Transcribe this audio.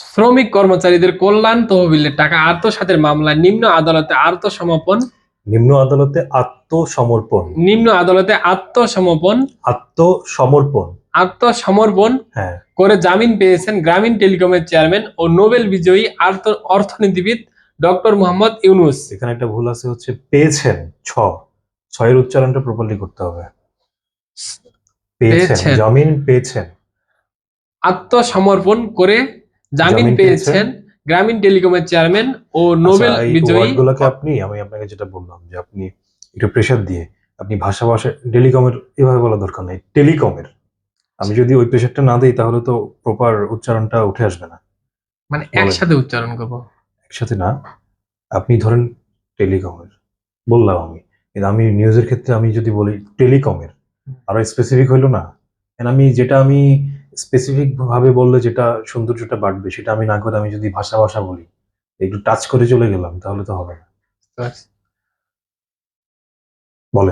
শ্রমিক কর্মচারীদের কল্যাণ তহবিলের টাকা আত্মসাতের মামলায় নিম্ন আদালতে আত্মসমর্পণ। নিম্ন আদালতে আত্মসমর্পণ। নিম্ন আদালতে আত্মসমর্পণ। আত্মসমর্পণ। আত্মসমর্পণ হ্যাঁ। করে জামিন পেয়েছেন গ্রামীণ টেলিকমের চেয়ারম্যান ও নোবেল বিজয়ী আর্থ- অর্থনীতিবিদ ডক্টর মোহাম্মদ ইউনুস। এখানে একটা ভুল আছে হচ্ছে পেয়েছেন ছ। ছয়ের উচ্চারণটা প্রপারলি করতে হবে। পেয়েছেন। জামিন পেয়েছেন। আত্মসমর্পণ করে জামিন পেয়েছেন গ্রামীণ টেলিকমের চেয়ারম্যান ও নোবেল আচ্ছা, এই বিজয়ী। ওয়ার্ডগুলোকে আপনি আমি আপনাকে যেটা বললাম যে আপনি একটু প্রেশার দিয়ে আপনি ভাষা ভাষা টেলিকমের এভাবে বলা দরকার নেই টেলিকমের। আমি যদি ওই প্রেশারটা না দিই তাহলে তো প্রপার উচ্চারণটা উঠে আসবে না। মানে একসাথে উচ্চারণ করব? একসাথে না আপনি ধরেন টেলিকমের বললাম আমি। কিন্তু আমি নিউজের ক্ষেত্রে আমি যদি বলি টেলিকমের আরও স্পেসিফিক হইল না। আমি যেটা আমি স্পেসিফিক ভাবে বললে যেটা সৌন্দর্যটা বাড়বে সেটা আমি না করে আমি যদি ভাষা ভাষা বলি একটু টাচ করে চলে গেলাম তাহলে তো হবে না। বলেন।